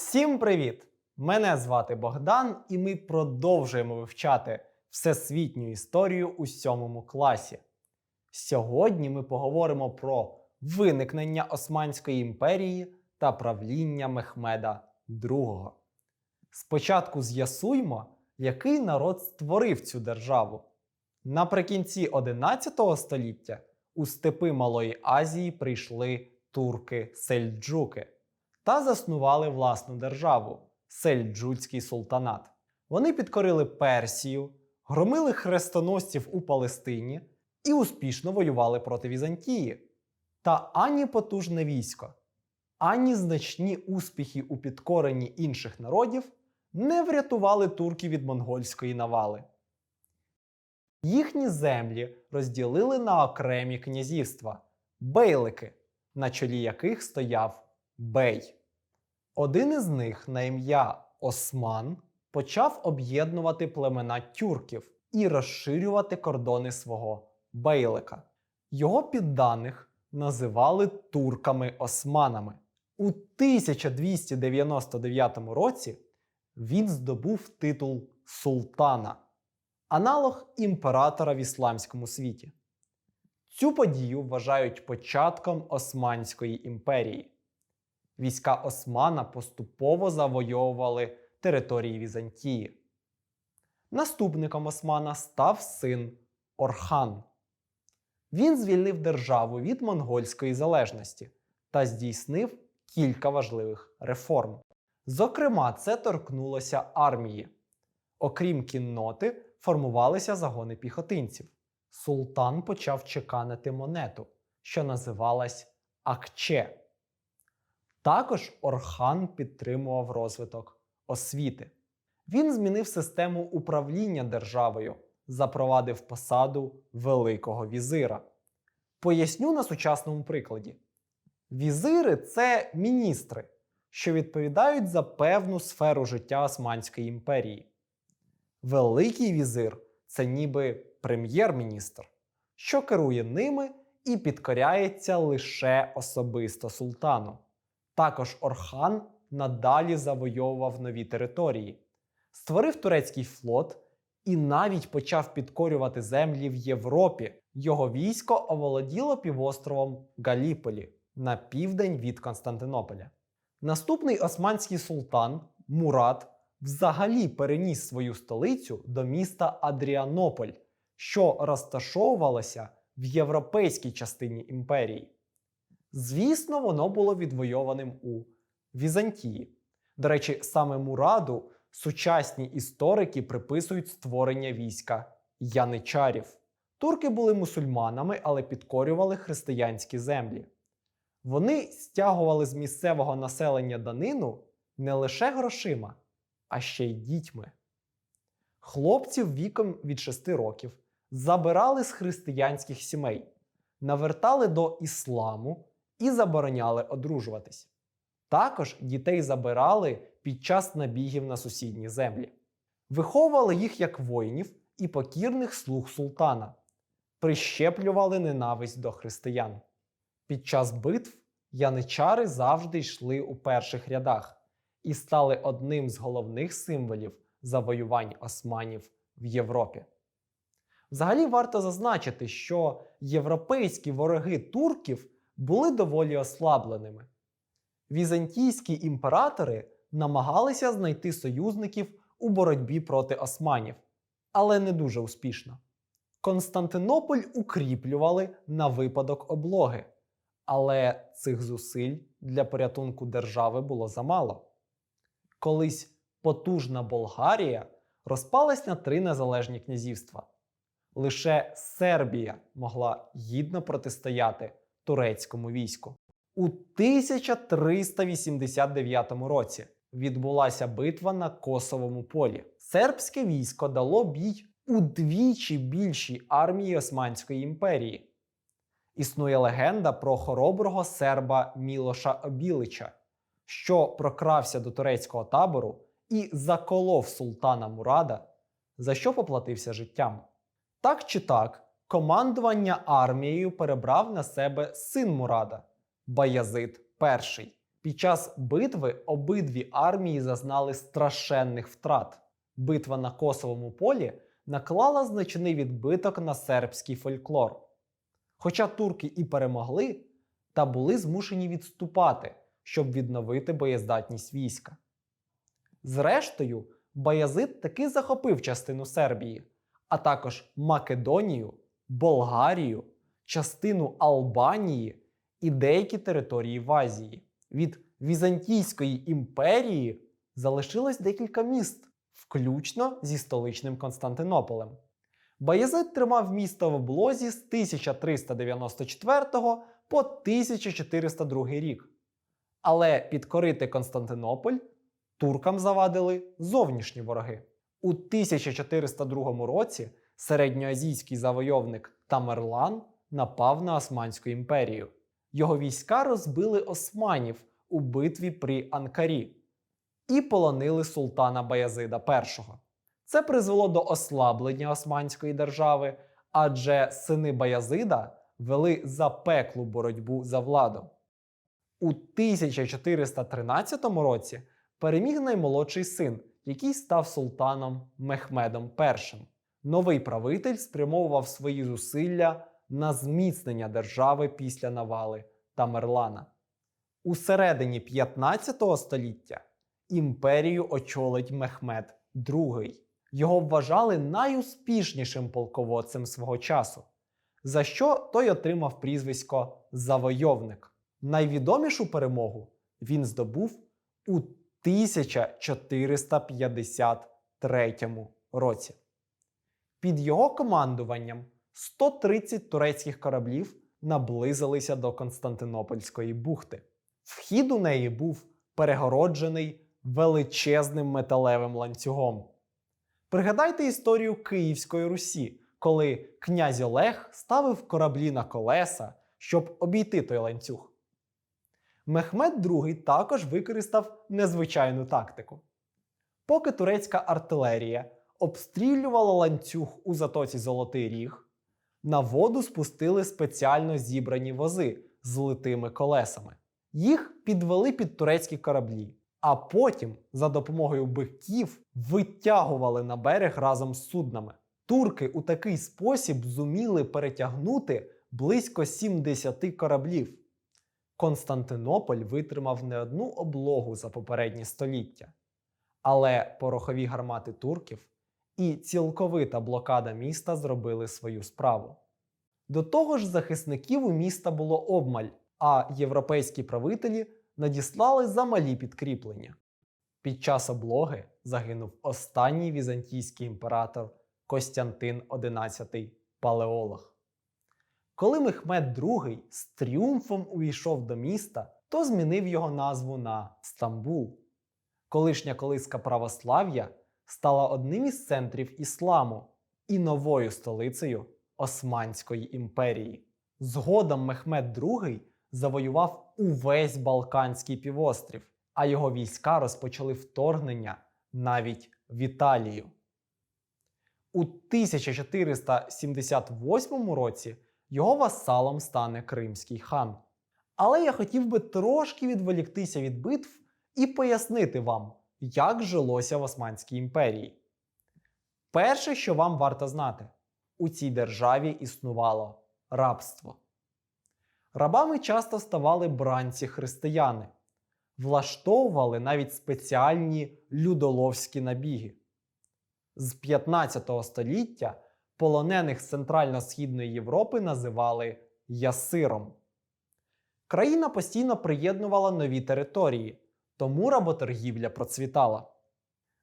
Всім привіт! Мене звати Богдан, і ми продовжуємо вивчати всесвітню історію у сьомому класі. Сьогодні ми поговоримо про виникнення Османської імперії та правління Мехмеда II. Спочатку з'ясуймо, який народ створив цю державу. Наприкінці 11 століття у степи Малої Азії прийшли турки-сельджуки та заснували власну державу Сельджуцький султанат. Вони підкорили Персію, громили хрестоносців у Палестині і успішно воювали проти Візантії. Та ані потужне військо, ані значні успіхи у підкоренні інших народів не врятували турків від монгольської навали. Їхні землі розділили на окремі князівства бейлики, на чолі яких стояв бей. Один із них на ім'я Осман почав об'єднувати племена тюрків і розширювати кордони свого бейлика. Його підданих називали турками-османами. У 1299 році він здобув титул султана, аналог імператора в ісламському світі. Цю подію вважають початком Османської імперії. Війська Османа поступово завойовували території Візантії. Наступником Османа став син Орхан. Він звільнив державу від монгольської залежності та здійснив кілька важливих реформ. Зокрема, це торкнулося армії. Окрім кінноти, формувалися загони піхотинців. Султан почав чеканити монету, що називалась Акче. Також Орхан підтримував розвиток освіти. Він змінив систему управління державою, запровадив посаду Великого візира. Поясню на сучасному прикладі. Візири це міністри, що відповідають за певну сферу життя Османської імперії. Великий візир це ніби прем'єр-міністр, що керує ними і підкоряється лише особисто султану. Також Орхан надалі завойовував нові території, створив турецький флот і навіть почав підкорювати землі в Європі. Його військо оволоділо півостровом Галіполі на південь від Константинополя. Наступний османський султан Мурат взагалі переніс свою столицю до міста Адріанополь, що розташовувалося в європейській частині імперії. Звісно, воно було відвойованим у Візантії. До речі, саме Мураду сучасні історики приписують створення війська яничарів. Турки були мусульманами, але підкорювали християнські землі. Вони стягували з місцевого населення данину не лише грошима, а ще й дітьми. Хлопців віком від 6 років забирали з християнських сімей, навертали до ісламу і забороняли одружуватись. Також дітей забирали під час набігів на сусідні землі, виховували їх як воїнів і покірних слуг султана, прищеплювали ненависть до християн. Під час битв яничари завжди йшли у перших рядах і стали одним з головних символів завоювань османів в Європі. Взагалі варто зазначити, що європейські вороги турків були доволі ослабленими. Візантійські імператори намагалися знайти союзників у боротьбі проти османів, але не дуже успішно. Константинополь укріплювали на випадок облоги, але цих зусиль для порятунку держави було замало. Колись потужна Болгарія розпалась на три незалежні князівства. Лише Сербія могла гідно протистояти турецькому війську. У 1389 році відбулася битва на Косовому полі. Сербське військо дало бій удвічі більшій армії Османської імперії. Існує легенда про хороброго серба Мілоша Обілича, що прокрався до турецького табору і заколов султана Мурада, за що поплатився життям. Так чи так, командування армією перебрав на себе син Мурада Баязид І, Під час битви обидві армії зазнали страшенних втрат. Битва на Косовому полі наклала значний відбиток на сербський фольклор. Хоча турки і перемогли, та були змушені відступати, щоб відновити боєздатність війська. Зрештою, Баязид таки захопив частину Сербії, а також Македонію, Болгарію, частину Албанії і деякі території в Азії. Від Візантійської імперії залишилось декілька міст, включно зі столичним Константинополем. Баязид тримав місто в облозі з 1394 по 1402 рік. Але підкорити Константинополь туркам завадили зовнішні вороги. У 1402 році середньоазійський завойовник Тамерлан напав на Османську імперію. Його війська розбили османів у битві при Анкарі і полонили султана Баязида І. Це призвело до ослаблення Османської держави, адже сини Баязида вели запеклу боротьбу за владу. У 1413 році переміг наймолодший син, який став султаном Мехмедом І. Новий правитель спрямовував свої зусилля на зміцнення держави після навали Тамерлана. У середині 15 століття імперію очолить Мехмед II. Його вважали найуспішнішим полководцем свого часу, за що той отримав прізвисько Завойовник. Найвідомішу перемогу він здобув у 1453 році. Під його командуванням 130 турецьких кораблів наблизилися до Константинопольської бухти. Вхід у неї був перегороджений величезним металевим ланцюгом. Пригадайте історію Київської Русі, коли князь Олег ставив кораблі на колеса, щоб обійти той ланцюг. Мехмед II також використав незвичайну тактику. Поки турецька артилерія обстрілювала ланцюг у затоці Золотий Ріг, на воду спустили спеціально зібрані вози з литими колесами. Їх підвели під турецькі кораблі, а потім за допомогою биків витягували на берег разом з суднами. Турки у такий спосіб зуміли перетягнути близько 70 кораблів. Константинополь витримав не одну облогу за попередні століття, але порохові гармати турків і цілковита блокада міста зробили свою справу. До того ж, захисників у міста було обмаль, а європейські правителі надіслали замалі підкріплення. Під час облоги загинув останній візантійський імператор Костянтин XI Палеолог. Коли Мехмед II з тріумфом увійшов до міста, то змінив його назву на Стамбул. Колишня колиска православ'я стала одним із центрів ісламу і новою столицею Османської імперії. Згодом Мехмед II завоював увесь Балканський півострів, а його війська розпочали вторгнення навіть в Італію. У 1478 році його васалом стане Кримський хан. Але я хотів би трошки відволіктися від битв і пояснити вам, як жилося в Османській імперії. Перше, що вам варто знати, у цій державі існувало рабство. Рабами часто ставали бранці християни, влаштовували навіть спеціальні людоловські набіги. З 15 століття полонених з Центрально-Східної Європи називали ясиром. Країна постійно приєднувала нові території, тому работоргівля процвітала.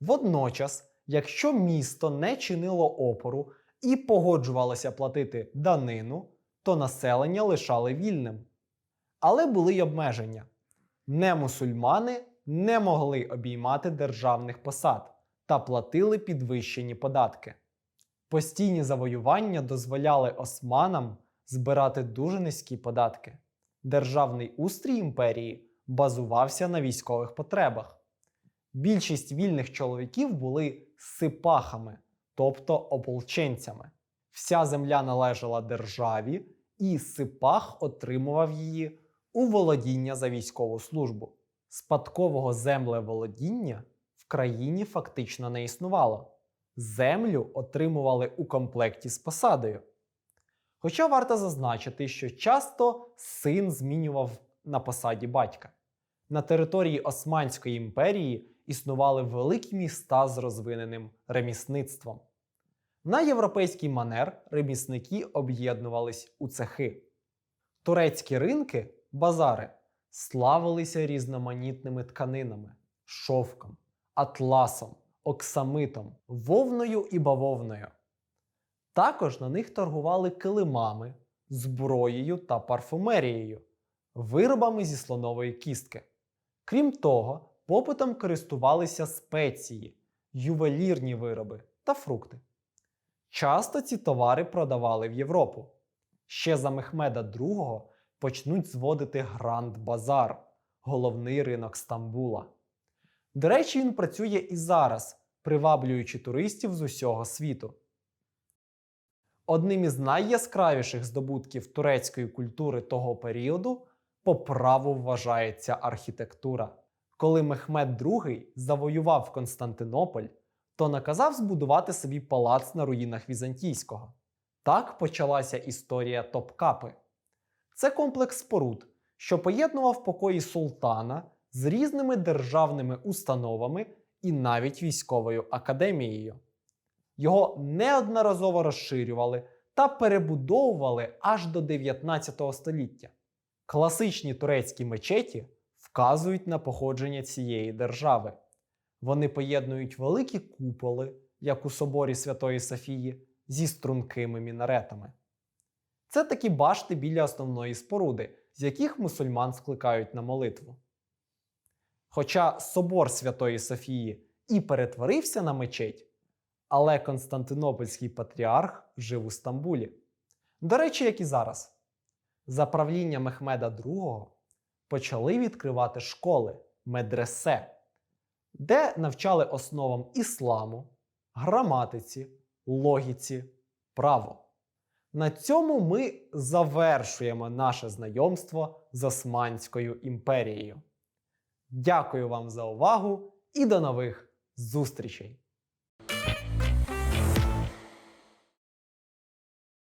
Водночас, якщо місто не чинило опору і погоджувалося платити данину, то населення лишали вільним. Але були й обмеження. Немусульмани не могли обіймати державних посад та платили підвищені податки. Постійні завоювання дозволяли османам збирати дуже низькі податки. Державний устрій імперії базувався на військових потребах. Більшість вільних чоловіків були сипахами, тобто ополченцями. Вся земля належала державі, і сипах отримував її у володіння за військову службу. Спадкового землеволодіння в країні фактично не існувало. Землю отримували у комплекті з посадою. Хоча варто зазначити, що часто син змінював на посаді батька. На території Османської імперії існували великі міста з розвиненим ремісництвом. На європейський манер ремісники об'єднувались у цехи. Турецькі ринки, базари, славилися різноманітними тканинами, шовком, атласом, оксамитом, вовною і бавовною. Також на них торгували килимами, зброєю та парфумерією, виробами зі слонової кістки. Крім того, попитом користувалися спеції, ювелірні вироби та фрукти. Часто ці товари продавали в Європу. Ще за Мехмеда II почнуть зводити Гранд Базар, головний ринок Стамбула. До речі, він працює і зараз, приваблюючи туристів з усього світу. Одним із найяскравіших здобутків турецької культури того періоду по праву вважається архітектура. Коли Мехмед II завоював Константинополь, то наказав збудувати собі палац на руїнах Візантійського. Так почалася історія Топкапи. Це комплекс споруд, що поєднував покої султана з різними державними установами і навіть військовою академією. Його неодноразово розширювали та перебудовували аж до 19 століття. Класичні турецькі мечеті вказують на походження цієї держави. Вони поєднують великі куполи, як у соборі Святої Софії, зі стрункими мінаретами. Це такі башти біля основної споруди, з яких мусульман скликають на молитву. Хоча собор Святої Софії і перетворився на мечеть, але Константинопольський патріарх жив у Стамбулі. До речі, як і зараз. За правління Мехмеда II почали відкривати школи медресе, де навчали основам ісламу, граматиці, логіці, право. На цьому ми завершуємо наше знайомство з Османською імперією. Дякую вам за увагу і до нових зустрічей!